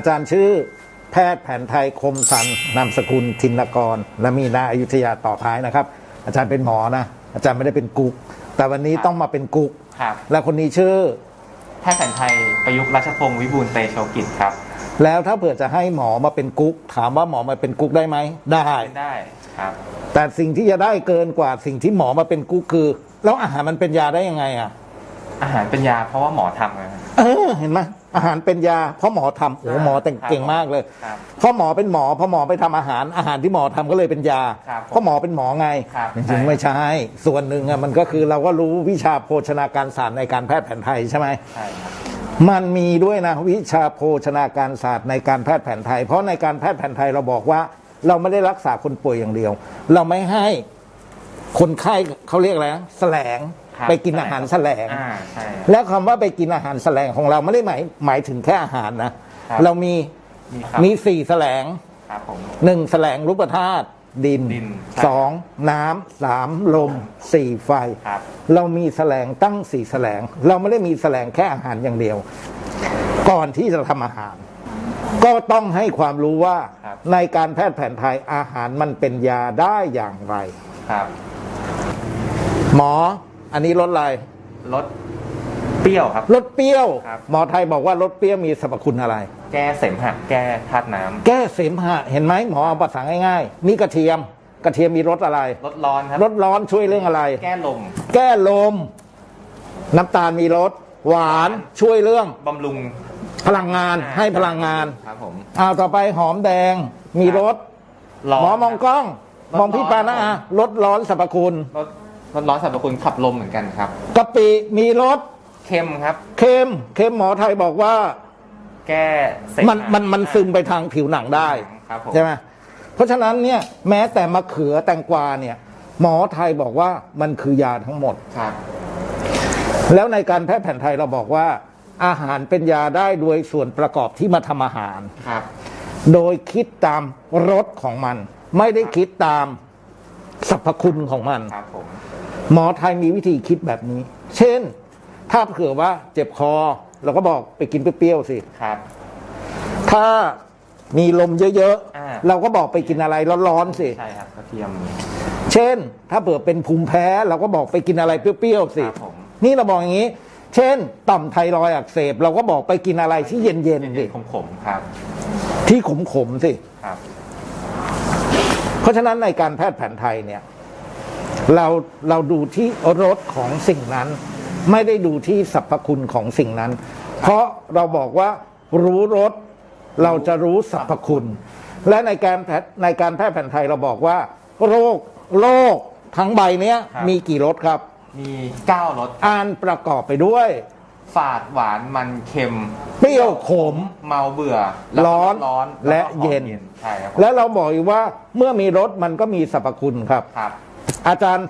ดีครับเอ่ออาจารย์ชื่อ แพทย์แผนไทยคมสันนามสกุลทินกร และมีนาอยุธยาต่อท้ายนะครับ อาจารย์เป็นหมอนะอาจารย์ไม่ได้เป็นกุ๊กแต่วันนี้ครับต้องมาเป็นกุ๊กครับ และคนนี้ชื่อ แพทย์แผนไทยประยุกต์รัชพงศ์วิบูลย์เตโชกิจครับ แล้วถ้าเผื่อจะให้หมอมาเป็นกุ๊กถามว่าหมอมาเป็นกุ๊กได้ไหมได้เป็นได้ครับ แต่สิ่งที่จะได้เกินกว่าสิ่งที่หมอมาเป็นกุ๊กคือ แล้วอาหารมันเป็นยาได้ยังไงอะอาหารเป็นยาเพราะว่าหมอทำนะครับ เออเห็นไหมอาหารเป็นยาเพราะหมอทำโอ้หมอแต่งครับเก่งมากเลยครับเพราะหมอเป็นหมอเพราะหมอไปทำอาหารอาหารที่หมอทำก็เลยเป็นยา ครับเพราะหมอเป็นหมอไงครับ จริงๆไม่ใช่ส่วนหนึ่งอะมันก็คือเราก็รู้วิชาโภชนาการศาสตร์ในการแพทย์แผนไทยใช่ไหม ใช่ครับ มันมีด้วยนะวิชาโภชนาการศาสตร์ในการแพทย์แผนไทย เพราะในการแพทย์แผนไทยเราบอกว่า เราไม่ได้รักษาคนป่วยอย่างเดียว เราไม่ให้คนไข้เขาเรียกอะไรนะแสลง ครับไปกินอาหารแสลง อ่าใช่ครับ แล้วคำว่าไปกินอาหารแสลงของเราไม่ได้หมายหมายถึงแค่อาหารนะ ครับ เรามีมีครับมีสี่แสลงครับผม หนึ่งแสลงรูปธาตุดินดินใช่ สองน้ำสามลมสี่ไฟ ครับ เรามีแสลงตั้งสี่แสลง เราไม่ได้มีแสลงแค่อาหารอย่างเดียว ก่อนที่จะทำอาหาร ก็ต้องให้ความรู้ว่าครับ ในการแพทย์แผนไทยอาหารมันเป็นยาได้อย่างไร ครับ หมอ อันนี้รสอะไรลดเปรี้ยวครับ รสเปรี้ยว ครับ หมอไทยบอกว่ารสเปรี้ยวมีสรรพคุณอะไร แก้เสมหะแก้ธาตุน้แก้เสมหะเห็นไหมหมอเอาภาษาง่ายๆนี่กระเทียม กระเทียมมีรสอะไรำลดร้อนครับ รสร้อนช่วยเรื่องอะไร แก้ลมแก้ลม น้ำตาลมีรสหวานช่วยเรื่องบำรุงพลังงานให้พลังงานครับผมเอาต่อไปหอมแดง มีรสร้นหมอมองกล้องรสมองพี่ปานะร้อนอาลดร้อนสรรพคุณลด ลดร้อนสรรพคุณขับลมเหมือนกันครับกะปิมีรสเค็มครับ เค็มเค็มหมอไทยบอกว่า แก้เสมหะมันมันมันซึมไปทางผิวหนังได้ ครับผมใช่ไหมเพราะฉะนั้นเนี่ยแม้แต่มะเขือแตงกวาเนี่ย หมอไทยบอกว่ามันคือยาทั้งหมด ครับแล้วในการแพทย์แผนไทยเราบอกว่า อาหารเป็นยาได้โดยส่วนประกอบที่มาทำอาหาร ครับโดยคิดตามรสของมัน ไม่ได้คิดตามสรรพคุณของมัน ครับผม หมอไทยมีวิธีคิดแบบนี้ เช่น ถ้าเผื่อว่าเจ็บคอ เราก็บอกไปกินเปรี้ยวๆสิ ครับ ถ้ามีลมเยอะอ่า ๆ เราก็บอกไปกินอะไรร้อนๆสิ ใช่ครับกระเทียม เช่น ถ้าเผื่อเป็นภูมิแพ้เราก็บอกไปกินอะไรเปรี้ยวๆสิ ครับผม นี่เราบอกอย่างนี้ เช่น ต่อมไทรอยด์อักเสบ เราก็บอกไปกินอะไรที่เย็นๆเย็สินๆขมๆครับที่ขมๆสิ ครับ เพราะฉะนั้นในการแพทย์แผนไทยเนี่ย เราเราดูที่รสของสิ่งนั้น ไม่ได้ดูที่สรรพคุณของสิ่งนั้น เพราะเราบอกว่ารู้รสเราจะรู้สรรพคุณ และในการแพทย์ในการแพทย์แผนไทยเราบอกว่า โรคโรคทั้งใบเนี้ยครับ มีกี่รสครับ มีเก้ารสอ่านประกอบไปด้วย ฝาดหวานมันเค็ม เปรี้ยวขม เมาเบื่อแล้วก็ร้อนร้อนและวก็หอมเย็น ใช่ครับผมและเราบอกอีกว่าเมื่อมีรสมันก็มีสรรพคุณครับ ครับ อาจารย์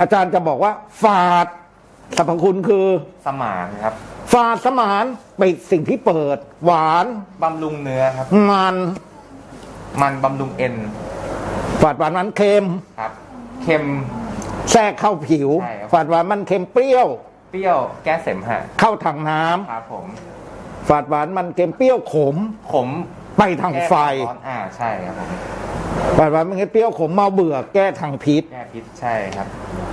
อาจารย์จะบอกว่าฝาดสรรพคุณคือสมานครับฝาดสมานไปนสิ่งที่เปิด หวานบำรุงเนื้อครับ มันมันบำรุงเอ็นฝาดหวานมันเค็มครับ เค็มแทรกเข้าผิว ใช่ครับ ฝาดหวานมันเค็มเปรี้ยว เปรี้ยวแก้เสมหะเข้าทางน้ำครับผมฝาดหวานมันเค็มเปรี้ยวขม ขมไปทางแก้ไฟร้อนอ่าใช่ครับผม ฝาดหวานมันเค็มเปรี้ยวขมเมาเบื่อแก้ทางพิษ แก้พิษใช่ครับ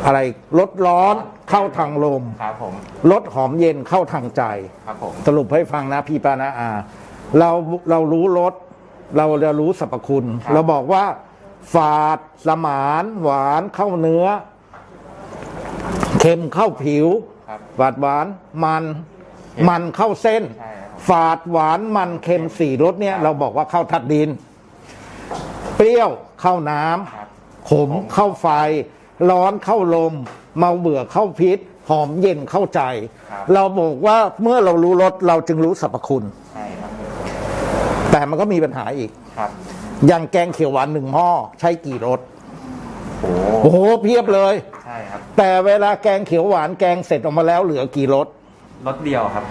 อะไรลดร้อนเข้าทางลมครับผมลดหอมเย็นเข้าทางใจ ครับผม สรุปให้ฟังนะพี่ปานาอา เราเรารู้รสเราจะรู้สรรพคุณเราบอกว่า ฝาดสมาน หวานเข้าเนื้อ เค็มเข้าผิว ครับ ฝาดหวานมันมันเข้าเส้น ใช่ครับ ฝาดหวานมันเค็มสี่รสเนี่ย เราบอกว่าเข้าทัดดิน เปรี้ยวเข้าน้ำครับขมเข้าไฟ ร้อนเข้าลม เมาเบื่อเข้าพิษ หอมเย็นเข้าใจ ครับ เราบอกว่าเมื่อเรารู้รสเราจึงรู้สรรพคุณ ใช่ครับแต่มันก็มีปัญหาอีก ครับอย่างแกงเขียวหวานหนึ่งหม้อใช้กี่รสโอ้โอ้โหเพียบเลย ใช่ครับแต่เวลาแกงเขียวหวานแกงเสร็จออกมาแล้วเหลือกี่รสรสเดียวครับ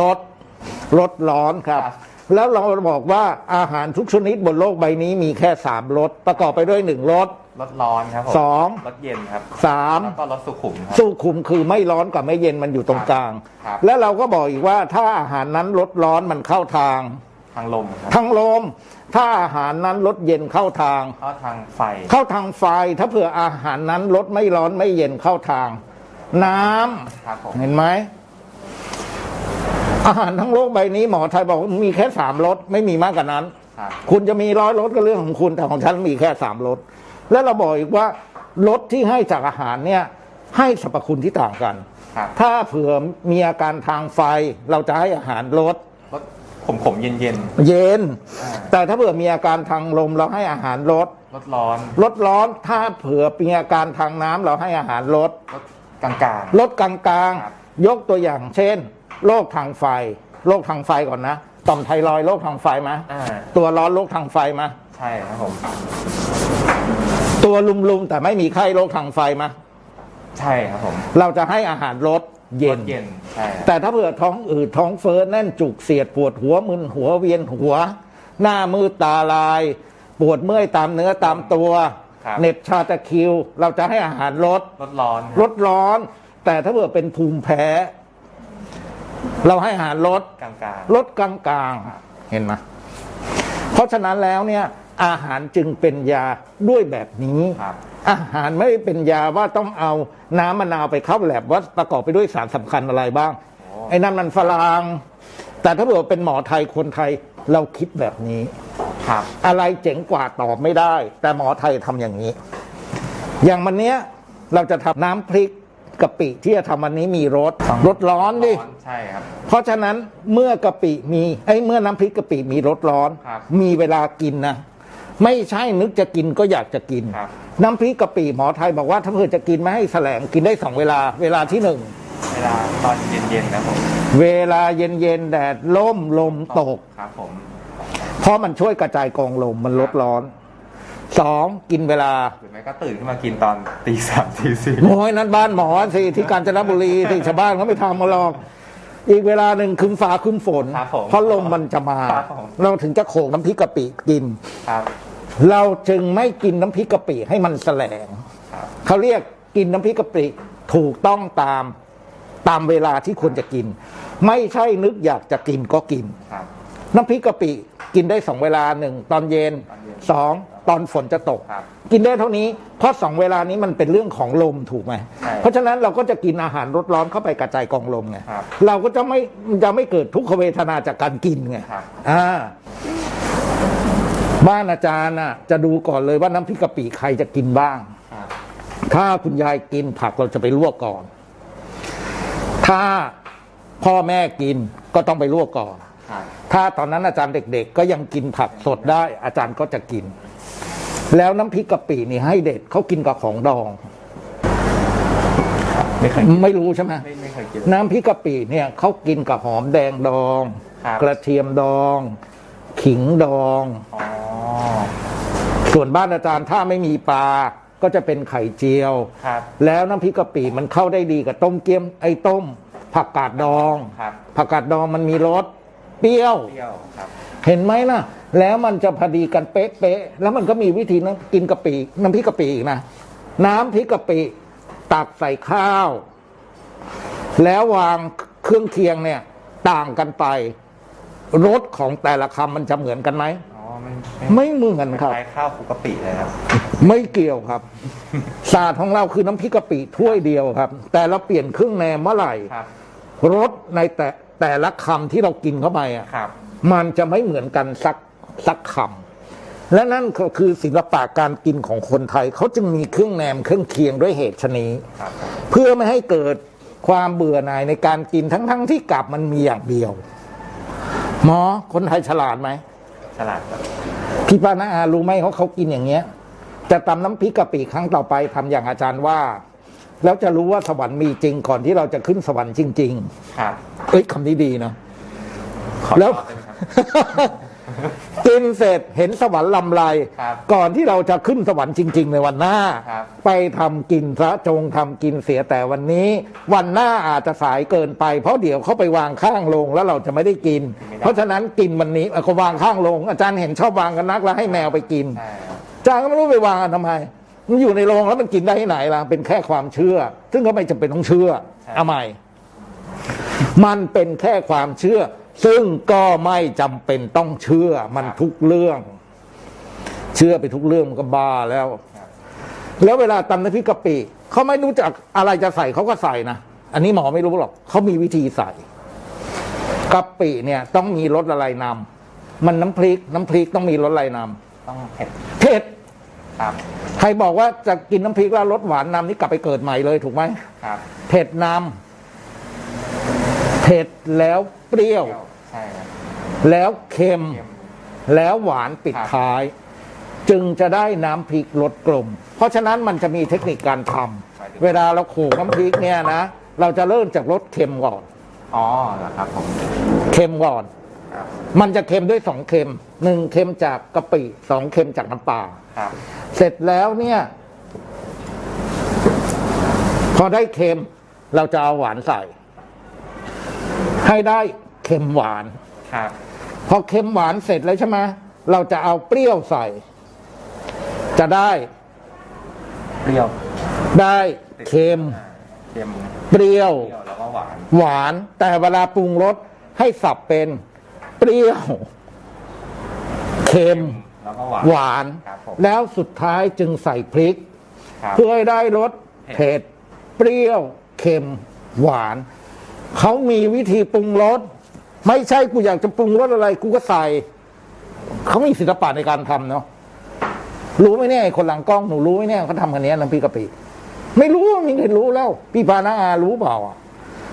รสรสร้อนครับ ครับ แล้วเราบอกว่าอาหารทุกชนิดบนโลกใบนี้มีแค่สามรสประกอบไปด้วยหนึ่งรสรถร้อนครับผมสองรถเย็นครับสาม แล้วก็รถสุขุมครับสู้คุมคือไม่ร้อนกับไม่เย็นมันอยู่ตรงกลาง ครับ แล้วเราก็บอกอีกว่าถ้าอาหารนั้นลดร้อนมันเข้าทาง ทางลมครับทางลม ถ้าอาหารนั้นลดเย็นเข้าทางเข้าทางไฟ เข้าทางไฟถ้าเผื่ออาหารนั้นลดไม่ร้อนไม่เย็นเข้าทาง น้ำครับผม เห็นไหม อาหารทั้งโลกใบนี้หมอไทยบอกว่ามีแค่สามรสไม่มีมากกว่านั้น ครับ คุณจะมีร้อยรสก็เรื่องของคุณแต่ของฉันมีแค่สามรสแล้วเราบอกอีกว่ารสที่ให้จากอาหารเนี่ยให้สรรพคุณที่ต่างกัน ครับถ้าเผื่อมีอาการทางไฟเราจะให้อาหารรสรถขมขมๆเย็นเย็นเย็นอ่าแต่ถ้าเผื่อมีอาการทางลมเราให้อาหารรสๆรถร้อนรสร้อนถ้าเผื่อมีอาการทางน้ำเราให้อาหารรสรถกลางกลางลดกลางครับ ๆ ยกตัวอย่างเช่น โรคทางไฟโรคทางไฟก่อนนะต่อมไทรอยด์โรคทางไฟไหมอ่าตัวร้อนโรคทางไฟไหมใช่ครับผม ตัวลุมๆแต่ไม่มีไข้โรคทางไฟไหมใช่ครับผมเราจะให้อาหารรสเย็รนถเย็นใช่ครับแต่ถ้าเผื่อท้องอืดท้องเฟ้อแน่นจุกเสียดปวดหัวมึนหัวเวียนหัว หน้ามืดตาลาย ปวดเมื่อยตามเนื้อตามตัวเหน็บชาตะคริว เราจะให้อาหารรสรถร้อนลดร้อน แต่ถ้าเผื่อเป็นภูมิแพ้ เราให้อาหารลดกลางกลางลดกลางๆเห็นไหมเพราะฉะนั้นแล้วเนี่ยอาหารจึงเป็นยาด้วยแบบนี้ครับอาหารไม่ได้เป็นยาว่าต้องเอาน้ำมะนาวไปเข้าแลบว่าประกอบไปด้วยสารสำคัญอะไรบ้างโอ้ไอ้นั่นมันฝรั่งแต่ถ้าเผื่อเป็นหมอไทยคนไทยเราคิดแบบนี้ครับอะไรเจ๋งกว่าตอบไม่ได้ แต่หมอไทยทำอย่างนี้ อย่างวันเนี้ยเราจะทำน้ำพริก กะปิที่จะทำวันนี้มีรสรสร้อนดิร้อนใช่ครับ เพราะฉะนั้นเมื่อกะปิมีไอ้ยเมื่อน้ำพริกกะปิมีรสร้อน ครับมีเวลากินนะ ไม่ใช่นึกจะกินก็อยากจะกิน ครับ น้ำพริกกะปิหมอไทยบอกว่าถ้าเพื่อจะกินไม่ให้แสลงกินได้สองเวลา เวลาที่หนึ่งเวลาตอนเย็นเย็นๆนะผมเวลาเย็นเย็นๆแดดล่มลมตก ครับผม เพราะมันช่วยกระจายกองลมมันลดร้อน สองกินเวลาหรือไม่ก็ตื่นขึ้นมากินตอนตีสามตีสี่โอ้ยนั้นบ้านหมอสิที่กาญจนบุรีที่ชาวบ้านเขาไม่ทำมาหรอก อีกเวลาหนึ่งคืมฟ้าคืมฝนครับผมเพราะลมมันจะมาครับผมเราถึงจะโขกน้ำพริกกะปิกินครับเราจึงไม่กินน้ำพริกกะปิให้มันแสลงครับเขาเรียกกินน้ำพริกกะปิถูกต้องตามตามเวลาที่ควรจะกิน ไม่ใช่นึกอยากจะกินก็กินครับน้ำพริกกะปิกินได้สองเวลาหนึ่งตอนเย็นตอนเย็น สองตอนฝนจะตก ครับกินได้เท่านี้ เพราะสองเวลานี้มันเป็นเรื่องของลมถูกไหมใช่เพราะฉะนั้นเราก็จะกินอาหารรสร้อนเข้าไปกระจายกองลมไงครับเราก็จะไม่จะไม่เกิดทุกขเวทนาจากการกินไงครับ อ่าบ้านอาจารย์น่ะจะดูก่อนเลยว่าน้ำพริกกะปิใครจะกินบ้าง ครับถ้าคุณยายกินผักเราจะไปลวกก่อน ถ้าพ่อแม่กินก็ต้องไปลวกก่อนครับ ถ้าตอนนั้นอาจารย์เด็ก ๆ ก็ยังกินผักสดได้ อาจารย์ก็จะกิน แล้วน้ำพริกกะปินี่ให้เด็กเขากินกับของดอง ไม่เคยไม่รู้ใช่ไหมไม่ไม่เคยกินน้ำพริกกะปิเนี่ยเขากินกับหอมแดงดองครับกระเทียมดอง ขิงดองอ๋อส่วนบ้านอาจารย์ถ้าไม่มีปลาก็จะเป็นไข่เจียวครับแล้วน้ำพริกกะปิมันเข้าได้ดีกับต้มเกี๊ยมไอ้ต้ม ผักกาดดองครับผักกาดดองมันมีรสเปรี้ยว เปรี้ยวครับ เห็นไหมนะแล้วมันจะพอดีกันเป๊ะๆแล้วมันก็มีวิธีนะกินกะปิน้ำพริกกะปิอีกนะน้ำพริกกะปิตักใส่ข้าว แล้ววางเครื่องเคียงเนี่ย ต่างกันไปรสของแต่ละคำมันจะเหมือนกันไหมอ๋อไม่ไม่ไม่เหมือนครับคล้ายข้าวคลุกกะปิเลยครับ ไม่เกี่ยวครับ ศาสตร์ของเราคือน้ำพริกกะปิถ้วยเดียวครับ แต่เราเปลี่ยนเครื่องแนมเมื่อไหร่ครับรสในแต่ แต่ละคำที่เรากินเข้าไปอะครับมันจะไม่เหมือนกันสักสักคำและนั่นก็คือศิลปะการกินของคนไทยเขาจึงมีเครื่องแนมเครื่องเคียงด้วยเหตุชนี้ครับเพื่อไม่ให้เกิดความเบื่อหน่ายในการกินทั้งๆที่กลับมันมีอย่างเดียว หมอคนไทยฉลาดไหมฉลาดครับพี่ป้านาอารู้ไหมเขาเขากินอย่างเงี้ยจะตำน้ำพริกกะปิครั้งต่อไปทำอย่างอาจารย์ว่า แล้วจะรู้ว่าสวรรค์มีจริงก่อนที่เราจะขึ้นสวรรค์จริงครับๆเอ้ยคำนี้ดีเนาะขอแล้วต่อได้ไหมครับกินเสร็จเห็นสวรรค์ลำไรครับก่อนที่เราจะขึ้นสวรรค์จริง ๆ ในวันหน้าครับไปทำกินพระจงทำกินเสียแต่วันนี้ วันหน้าอาจจะสายเกินไป เพราะเดี๋ยวเขาไปวางข้างลงแล้วเราจะไม่ได้กิน เพราะฉะนั้นกินวันนี้เอาก็วางข้างลง อาจารย์เห็นชอบวางกันนักแล้วให้แมวไปกินใช่ครับอาจารย์ก็ไม่รู้ไปวางกันทำไม มันอยู่ในโรงแล้วมันกินได้ที่ไหนล่ะเป็นแค่ความเชื่อ ซึ่งก็ไม่จำเป็นต้องเชื่อใช่เอาใหม่ มันเป็นแค่ความเชื่อ ซึ่งก็ไม่จำเป็นต้องเชื่อ มันทุกเรื่อง เชื่อไปทุกเรื่องมันก็บ้าแล้ว แล้วเวลาตำน้ำพริกกะปิเขาไม่รู้จักอะไรจะใส่เขาก็ใส่นะอันนี้หมอไม่รู้หรอกเขามีวิธีใส่กะปิเนี่ย ต้องมีรสอะไรนำมันน้ำพริก น้ำพริกต้องมีรสอะไรนำต้องเผ็ดเผ็ด ครับใครบอกว่าจะกินน้ำพริกแล้วรสหวานนำนี่กลับไปเกิดใหม่เลยถูกไหมครับเผ็ดนำเผ็ดแล้วเปรี้ยว ใช่ครับแล้วเค็ม เค็ม แล้วหวานปิดครับ ท้าย จึงจะได้น้ำพริกรสกลม เพราะฉะนั้นมันจะมีเทคนิคการทำเวลาเราโขลกน้ำพริกเนี่ยนะ เราจะเริ่มจากรสเค็มก่อน อ๋อเหรอครับผมเค็มก่อนครับ มันจะเค็มด้วยสองเค็มหนึ่งเค็มจากกะปิสองเค็มจากน้ำปลาครับ เสร็จแล้วเนี่ย พอได้เค็มเราจะเอาหวานใส่ ให้ได้เค็มหวานครับ พอเค็มหวานเสร็จแล้วใช่ไหมเราจะเอาเปรี้ยวใส่ จะได้ เปรี้ยว ได้เค็มอ่าเค็มเปรี้ยวเปรี้ยวแล้วก็หวาน หวานแต่เวลาปรุงรสให้สับเป็นเป รี้ยวเค็มแล้วก็หวานหวาน ครับผม แล้วสุดท้ายจึงใส่พริก ครับเพื่อให้ได้รสเผ็เผ็ดดเปรี้ยวเค็มหวาน เขามีวิธีปรุงรสไม่ใช่กูอยากจะปรุงรสอะไรกูก็ใส่ เขามีศิลปะในการทำเนาะรู้ไหมเนี่ยไอ้คนหลังกล้องหนูรู้ไหมเนี่ยเขาทำกันเนี้ยน้ำพริกกะปิไม่รู้ไมีใครรู้แล้ว พี่ปานาอารู้เปล่าอะ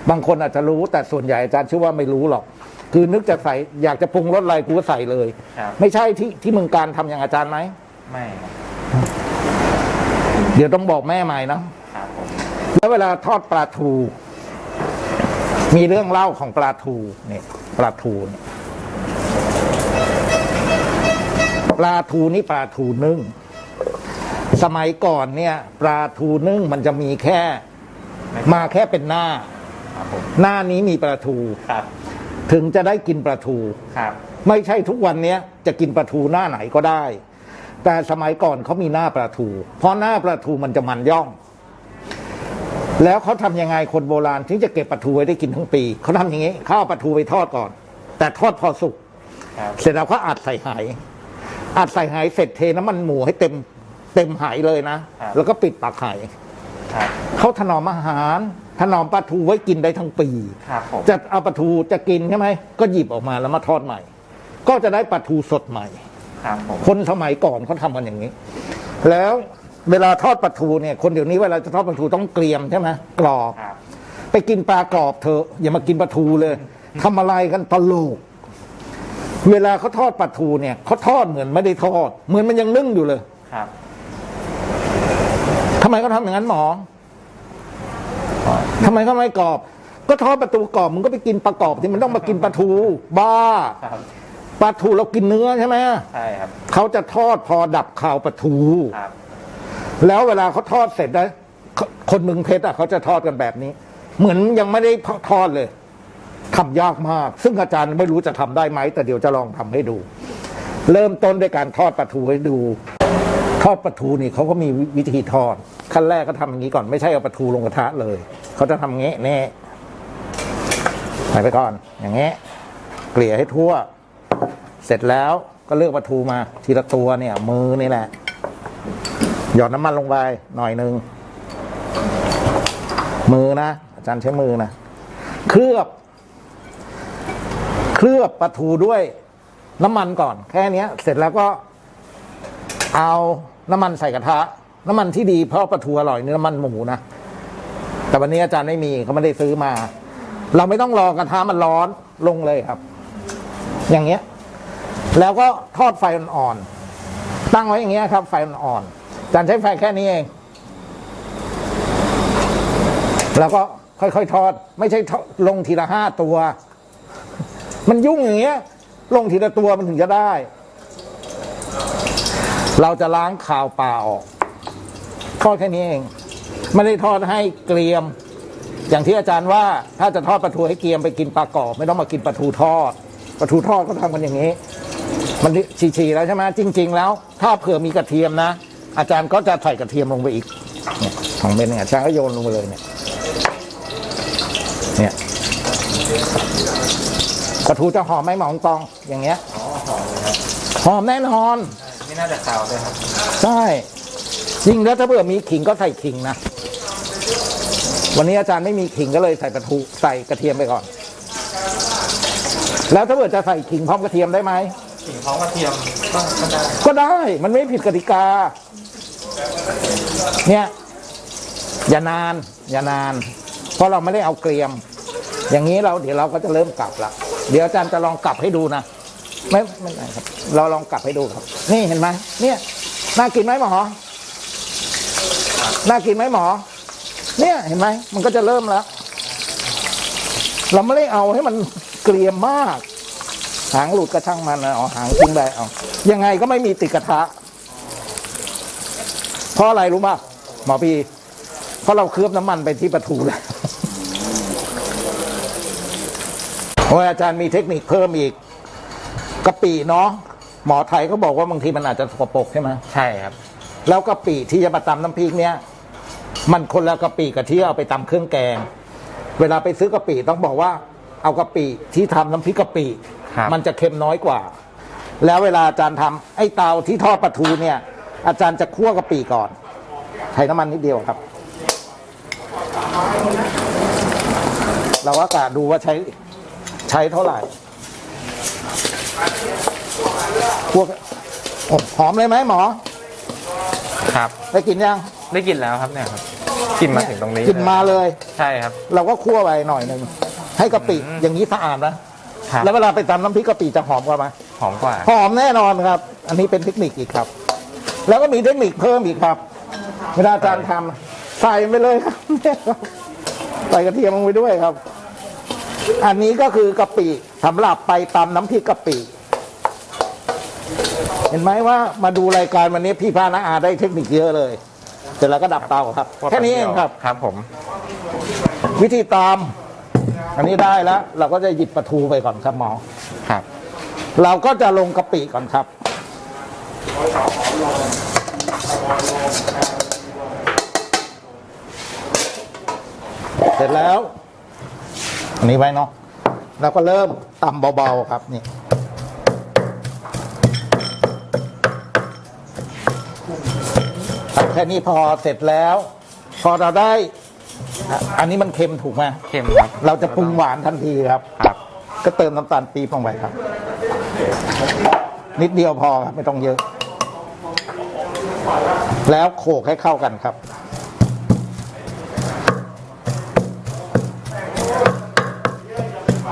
บางคนอาจจะรู้แต่ส่วนใหญ่อาจารย์เชื่อว่าไม่รู้หรอก คือนึกจะใส่อยากจะปรุงรสอะไรกูก็ใส่เลย ครับ ไม่ใช่ที่ที่เมึงการทำอย่างอาจารย์ไหม ไม่ครับเดี๋ยวต้องบอกแม่ใหม่นะ ครับผมแล้วเวลาทอดปลาทู มีเรื่องเล่าของปลาทูเนี่ยปลาทูเนี่ยปลาทูนี่ปลาทูนึ่ง สมัยก่อนเนี่ย ปลาทูนึ่งมันจะมีแค่ มาแค่เป็นหน้า ครับผมหน้านี้มีปลาทู ครับ ถึงจะได้กินปลาทูครับ ไม่ใช่ทุกวันเนี้ยจะกินปลาทูหน้าไหนก็ได้ แต่สมัยก่อนเขามีหน้าปลาทู เพราะหน้าปลาทูมันจะมันย่อง แล้วเขาทำยังไงคนโบราณถึงจะเก็บปลาทูไว้ได้กินทั้งปีเขาทำอย่างนี้เขาเอาปลาทูไปทอดก่อน แต่ทอดพอสุกครับเสร็จแล้วก็อัดใส่ไหายอัดใส่ไหายเสร็จเทน้ำมันหมูให้เต็มเต็มไหายเลยนะ แล้วก็ปิดปากไหายครับเขาถนอมอาหาร ถนอมปลาทูไว้กินได้ทั้งปี ครับผมจะเอาปลาทูจะกินใช่ไหมก็หยิบออกมาแล้วมาทอดใหม่ ก็จะได้ปลาทูสดใหม่ ครับผมคนสมัยก่อนเขาทำกันอย่างนี้ แล้วเวลาทอดปลาทูเนี่ยคนเดี๋ยวนี้เวลาจะทอดปลาทูต้องเกรียมใช่ไหมกรอบ ครับไปกินปลากรอบเถอะอย่ามากินปลาทูเลยทำอะไรกันตลก เวลาเขาทอดปลาทูเนี่ยเขาทอดเหมือนไม่ได้ทอด เหมือนมันยังนึ่งอยู่เลยครับทำไมเขาทำอย่างนั้นหมอ ทำไมเขาไม่กรอบ ก็ทอดปลาทูกรอบมึงก็ไปกินปลากรอบที่มันต้องมากินปลาทูบ้าครับปลาทูเรากินเนื้อใช่ไหมใช่ครับเขาจะทอดพอดับข่าวปลาทูครับ แล้วเวลาเขาทอดเสร็จนะคคนเมึงเพชรอะเขาจะทอดกันแบบนี้ เหมือนยังไม่ได้ทอดเลยทำยากมาก ซึ่งอาจารย์ไม่รู้จะทำได้ไหม แต่เดี๋ยวจะลองทำให้ดู เริ่มต้นด้วยการทอดปลาทูให้ดู ทอดปลาทูนี่เขาก็มีวิธีทอด ขั้นแรกก็ทำอย่างนี้ก่อนไม่ใช่เอาปลาทูลงกระทะเลย เขาจะทำอย่างงี้แน่ใส่ไปก่อน อย่างงี้เกลี่ยให้ทั่ว เสร็จแล้วก็เลือกปลาทูมา ทีละตัวเนี่ย มือนี่แหละ หยอดน้ำมันลงไปหน่อยหนึ่งมือนะอาจารย์ใช้มือนะเคลือบ เคลือบปลาทูด้วยน้ำมันก่อน แค่นี้เสร็จแล้วก็ เอาน้ำมันใส่กระทะ น้ำมันที่ดีเพราะปลาทูอร่อยนี่น้ำมันหมูนะ แต่วันนี้อาจารย์ไม่มีเขาไม่ได้ซื้อมา เราไม่ต้องรอกระทะมันร้อนลงเลยครับ อย่างเงี้ย แล้วก็ทอดไฟอ่อนๆตั้งไว้อย่างเงี้ยครับ ไฟอ่อนๆอาจารย์ใช้ไฟแค่นี้เอง แล้วก็ค่อยๆทอด ไม่ใช่ลงทีละห้าตัว มันยุ่งอย่างเงี้ย ลงทีละตัวมันถึงจะได้ เราจะล้างข่าวปลาออก ทอดแค่นี้เอง ไม่ได้ทอดให้เกรียม อย่างที่อาจารย์ว่า ถ้าจะทอดปลาทูให้เกรียมไปกินปลากรอบไม่ต้องมากินปลาทูทอดปลาทูทอดก็ทำกันอย่างนี้ มันฉีๆแล้วใช่ไหมจริง ๆ แล้ว ถ้าเผื่อมีกระเทียมนะ อาจารย์ก็จะใส่กระเทียมลงไปอีกเนี่ยสองเม็ดเนี่ยอาจารย์ก็โยนลงไปเลยเนี่ยเนี่ยปลาทูจะหอมไหมหมองตองอย่างเงี้ยหอมแน่นอน ไม่น่าจะคาวด้วยครับ ใช่จริงแล้วถ้าเผื่อมีขิงก็ใส่ขิงนะ วันนี้อาจารย์ไม่มีขิงก็เลยใส่ปลาทูใส่กระเทียมไปก่อน แล้วถ้าเผื่อจะใส่ขิงพร้อมกระเทียมได้ไหมขิงพร้อมกระเทียมก็ก็ได้ ก็ได้ มันไม่ผิดกติกา เนี่ย อย่านาน อย่านาน เพราะเราไม่ได้เอาเกรียม อย่างนี้เราเดี๋ยวเราก็จะเริ่มกลับละ เดี๋ยวอาจารย์จะลองกลับให้ดูนะ ไม่ไม่เป็นไครับ เราลองกลับให้ดูครับ นี่เห็นไหมเนี่ยน่ากินไหมหมอน่ากินไหมหมอ เนี่ยเห็นไหมมันก็จะเริ่มแล้ว เราไม่ได้เอาให้มันเกรียมมาก หางหลุดก็ช่างมันนะเอาหางทิ้งไปเอายังไงก็ไม่มีติดกระทะเพราะอะไรรู้ป่ะหมอพีเพราะเราเคลือบน้ำมันไปที่ปลาทูแล้วโอ้ยอาจารย์มีเทคนิคเพิ่มอีก กะปิเนาะหมอไทยก็บอกว่าบางทีมันอาจจะสกปรกใช่ไหมใช่ครับ แล้วกะปิที่จะมาตำน้ำพริกเนี่ยมันคนละกะปิกับที่เอาไปตำเครื่องแกง เวลาไปซื้อกะปิต้องบอกว่า เอากะปิที่ทำน้ำพริกกะปิครับ มันจะเค็มน้อยกว่า แล้วเวลาอาจารย์ทำไอ้เตาที่ทอดปลาทูเนี่ย อาจารย์จะคั่วกะปิก่อนใช้น้ำมันนิดเดียวครับ เราก็กะดูว่าใช้ใช้เท่าไหร่ คั่วโอ้หอมเลยไหมหมอ ครับ ได้กินยังได้กลินแล้วครับเนี่ยครับกลินมาถึงตรงนี้กินมาเลย ใช่ครับ เราก็คั่วไปหน่อยหนึ่งให้กะปิอืมอย่างนี้สะอาดนะครับแล้วเวลาไปตำน้ำพริกกะปิจะหอมกว่าไหมหอมกว่า หอมแน่นอนครับ อันนี้เป็นเทคนิคอีกครับ แล้วก็มีเทคนิคเพิ่มอีกครับ เวลาอาจารย์ทำใส่ไปเลยครับเนี่ยครับใส่กระเทียมลงไปด้วยครับ อันนี้ก็คือกะปิสำหรับไปตำน้ำพริกกะปิเห็นไหมว่ามาดูรายการวันนี้พี่พานาอาได้เทคนิคเยอะเลยเสร็จแล้วก็ดับเตาครับแค่นี้เองครับ ครับผม วิธีตาม อันนี้ได้แล้ว เราก็จะหยิบปลาทูไปก่อนครับหมอครับ เราก็จะลงกะปิก่อนครับ เสร็จแล้ว อันนี้ไว้เนาะแล้วก็เริ่มตำเบาๆครับนี่ทำแค่นี้พอเสร็จแล้ว พอเราได้อะอันนี้มันเค็มถูกไหมเค็มครับ เราจะปรุงหวานทันทีครับ ครับ ก็เติมน้ำตาลปี๊บลงไปครับ นิดเดียวพอครับไม่ต้องเยอะ แล้วโขลกให้เข้ากันครับ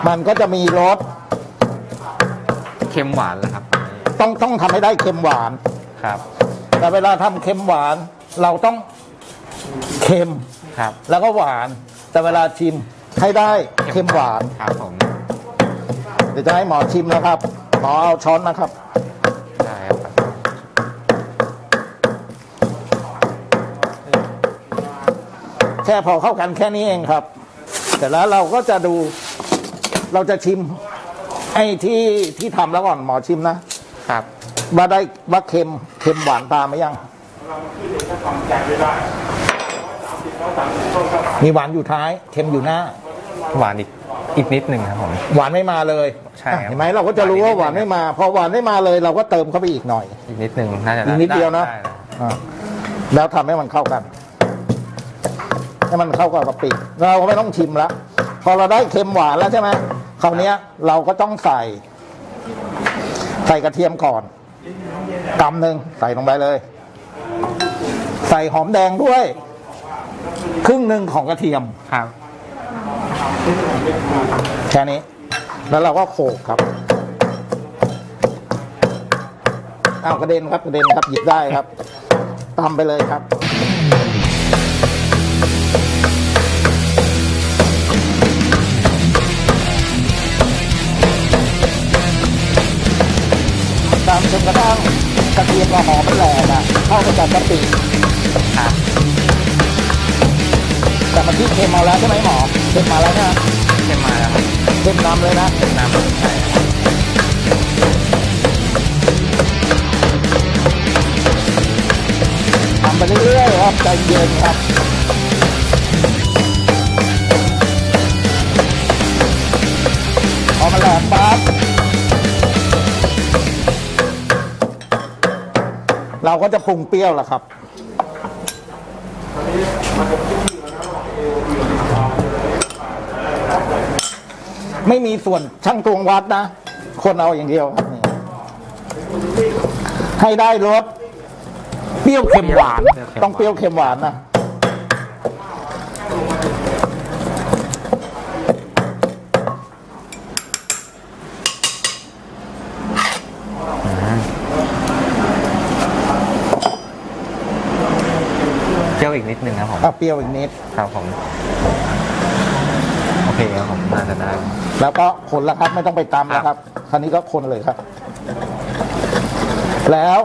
มันก็จะมีรสเค็มหวานแล้วครับต้องต้องทำให้ได้เค็มหวาน ครับ แต่เวลาทำเค็มหวาน เราต้องเค็มครับ แล้วก็หวาน แต่เวลาชิมให้ได้เค็มหวาน ครับผมเดี๋ยวจะให้หมอชิมนะครับ หมอเอาช้อนนะครับ ได้ครับแค่พอเข้ากันแค่นี้เองครับ แต่แล้วเราก็จะดู เราจะชิม ไอ้ที่ที่ทำแล้วก่อนหมอชิมนะครับว่าได้ว่าเค็มเค็มหวานตามไหมยังมีหวานอยู่ท้าย เค็มอยู่หน้า หวานอีกอีกนิดหนึ่งครับผม หวานไม่มาเลยใช่ครับอะเห็นไหมเราก็จะรู้ว่าหวานไม่มา พอหวานไม่มาเลย เราก็เติมเข้าไปอีกหน่อย อีกนิดหนึ่งน่าจะอีกนิดเดียวนะไนะอะแล้วทำให้มันเข้ากัน ให้มันเข้ากับกะปิเราก็ไม่ต้องชิมละพอเราได้เค็มหวานแล้วใช่ไหม คราวเนี้ยเราก็ต้องใส่ ใส่กระเทียมก่อนกำหนึ่งใส่ลงไปเลย ใส่หอมแดงด้วย ครึ่งหนึ่งของกระเทียมครับแค่นี้ แล้วเราก็โขลกครับเอากระเด็นครับกระเด็นครับหยิบได้ครับตำไปเลยครับ จนกระทั่งกระเทียมกับหอมมันแหลกอะเข้าไปกับกะปิครับแต่มันที่เค็มมาแล้วใช่ไหมหมอเค็มมาแล้วนะเค็มมาแล้วครับเค็มน้ำเลยนะเค็มน้ำใช่ครับไปเรื่อยๆครับใจเย็นครับ เราก็จะปรุงเปรี้ยวแล้วครับไม่มีส่วนช่างตวงวัดนะ คนเอาอย่างเดียวครับให้ได้รสเปรี้ยวเค็มหวาน ต้องเปรี้ยวเค็มหวานนะ อีกนิดนึงครับผมถ้าเปรี้ยวอีกนิด ครับผมโอเคครับผมน่าจะได้แล้วก็คนแล้วครับไม่ต้องไปตำแล้วครับคราวนี้ก็คนเลยครับ แล้ว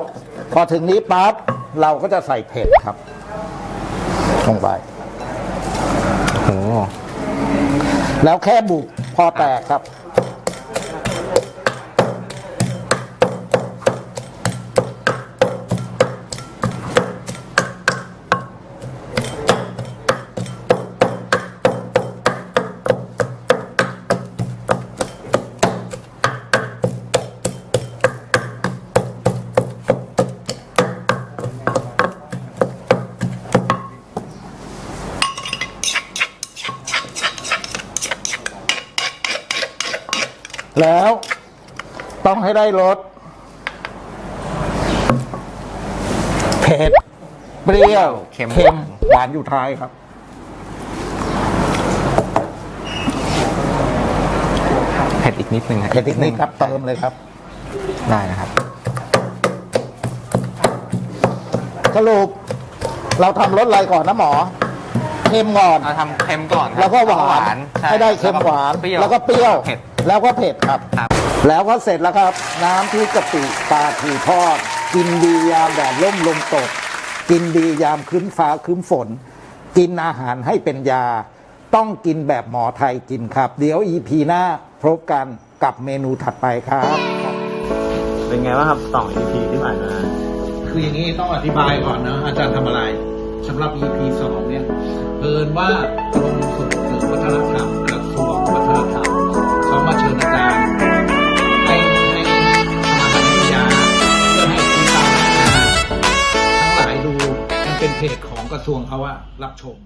พอถึงนี้ปั๊บเราก็จะใส่เผ็ดครับลงไปโอ้โหแล้วแค่บุกพอแตกครับ แล้ว ต้องให้ได้รสเผ็ดเปรี้ยวเค็มหวานอยู่ท้ายครับ เผ็ดอีกนิดนึงฮะเผ็ดอีกนิดครับเติมเลยครับ ได้นะครับสรุปเราทำรสอะไรก่อนนะหมอเค็มก่อนเราทำเค็มก่อนครับแล้วก็หวานใช่ให้ได้เค็มหวานเปรี้ยว แล้วก็เปรี้ยวเผ็ดแล้วก็เผ็ดครับครับ แล้วก็เสร็จแล้วครับ น้ำพริกกะปิปลาถูทอด กินดียามแดดร่มลมตก กินดียามครึ้มฟ้าครึ้มฝน กินอาหารให้เป็นยา ต้องกินแบบหมอไทยกินครับ เดี๋ยวอีพีหน้าพบกันกับเมนูถัดไปครับ เป็นไงบ้างครับสอง EP ที่ผ่านมา คืออย่างนี้ต้องอธิบายก่อนนะ อาจารย์ทำอะไรสำหรับ EP สองเนี่ยเพิ่นว่า กรมส่งเสริมวัฒนธรรม เพจของกระทรวงเขาอะรับชม